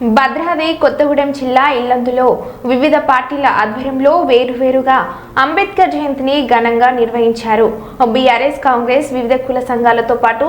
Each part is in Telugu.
భద్రాద్రి కొత్తగూడెం జిల్లా ఇల్లందులో వివిధ పార్టీల ఆధ్వర్యంలో వేరువేరుగా అంబేద్కర్ జయంతిని ఘనంగా నిర్వహించారు. బీఆర్ఎస్ కాంగ్రెస్ వివిధ కుల సంఘాలతో పాటు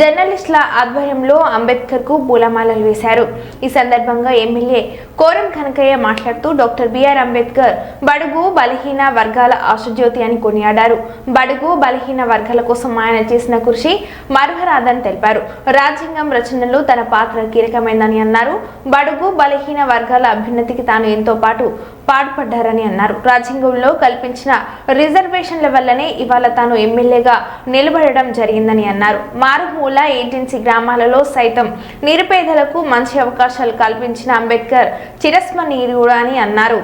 జర్నలిస్టుల ఆధ్వర్యంలో అంబేద్కర్కు పూలమాలలు వేశారు. ఈ సందర్భంగా ఎమ్మెల్యే కోరం కనకయ్య మాట్లాడుతూ డాక్టర్ బిఆర్ అంబేద్కర్ బడుగు బలహీన వర్గాల ఆశుజ్యోతి అని కొనియాడారు. బడుగు బలహీన వర్గాల కోసం ఆయన చేసిన కృషి మరువరాదని తెలిపారు. రాజ్యాంగం రచనలో తన పాత్ర కీలకమైందని అన్నారు. బడుగు బలహీన వర్గాల అభ్యున్నతికి తాను ఎంతో పాటు పాటుపడ్డారని అన్నారు. రాజ్యాంగంలో కల్పించిన రిజర్వేషన్ల వల్లనే ఇవాళ తాను ఎమ్మెల్యేగా నిలబడడం జరిగిందని అన్నారు. మారుమూల ఏజెన్సీ గ్రామాలలో సైతం నిరుపేదలకు మంచి అవకాశాలు కల్పించిన అంబేద్కర్ చిరస్మరణీయుడు అని అన్నారు.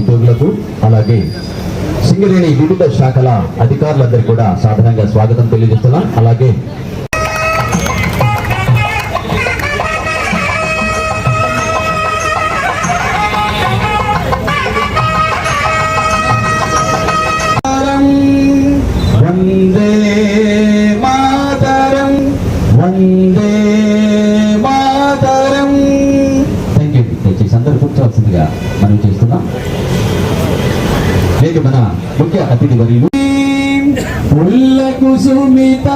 ఉద్యోగులకు అలాగే సింగరేణి వివిధ శాఖల అధికారులందరికీ కూడా సాధారణంగా స్వాగతం తెలియజేస్తున్నాం. అలాగే వందే మాతరం వందే మాతరం. థ్యాంక్ యూ దయచేసి అందరూ కూర్చోవలసిందిగా మనం చేస్తున్నాం. ముఖ్య అతిథి పుల్ల కుసుమిత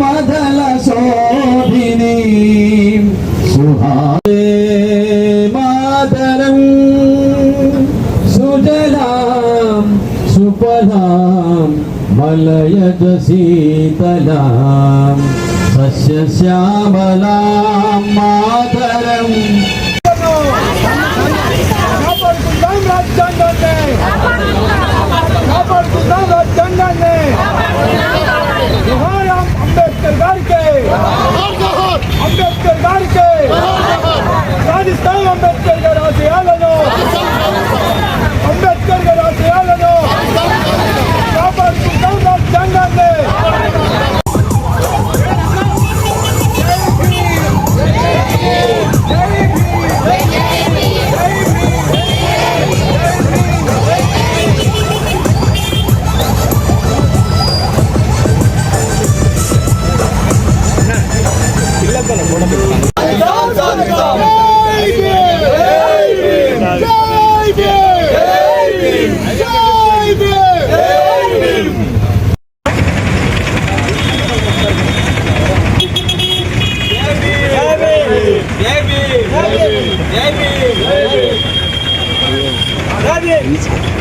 మదల శోభిని సుహారే మాతరం సుజలాం సుఫలాం మలయజ శీతలాం సస్య శ్యామలాం కాపాడుకుందాం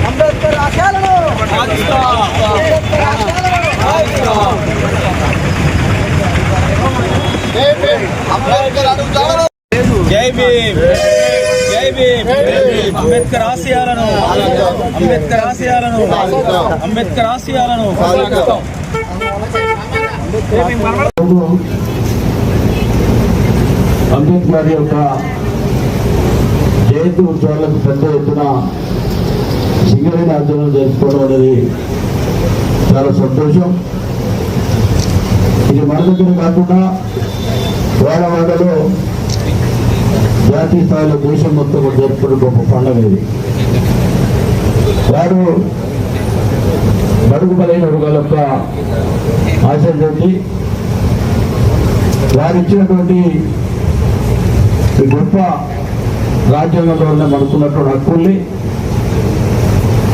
అంబేద్కర్ ఆశయాలను అంబేద్కర్ ఆశయాలను జై భీమ్ జై భీమ్ అంబేద్కర్ ఆశయాలను అంబేద్కర్ ఆశయాలను అంబేద్కర్ ఆశయాలను అంబేద్కర్ యొక్క జయంతి ఉత్సవాలకు పెద్ద ఎత్తున సింగరేణి ఆధ్వర్యంలో జరుపుకోవడం అనేది చాలా సంతోషం. ఇది మన దగ్గర కాకుండా వాడవాడలో జాతీయ స్థాయిలో దేశం మొత్తం కూడా జరుపుకునే గొప్ప పండుగ ఇది. వారు బడుగు బలైన వర్గాల యొక్క వారు ఇచ్చినటువంటి గొప్ప రాజ్యాంగంలో ఉన్న మనకున్నటువంటి హక్కుల్ని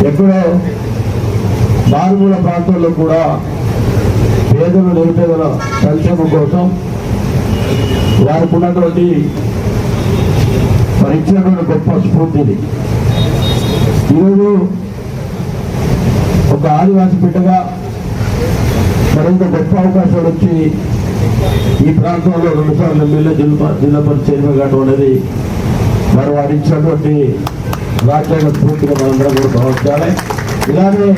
ఎక్కడో మారుమూల ప్రాంతాల్లో కూడా పేదలు నిరుపేదల సంక్షేమం కోసం వారికి ఉన్నటువంటి మరి ఇచ్చినటువంటి గొప్ప స్ఫూర్తిని ఈరోజు ఒక ఆదివాసి బిడ్డగా మరింత గొప్ప అవకాశాలు వచ్చి ఈ ప్రాంతంలో రెండుసార్లు ఎమ్మెల్యే జిల్లా జిల్లా పరిషత్ కాటం కావడం అనేది మరి వారు ఇచ్చినటువంటి రాజ్యాంగ పూర్తిగా మనందరం కూడా భావించాలి ఇలానే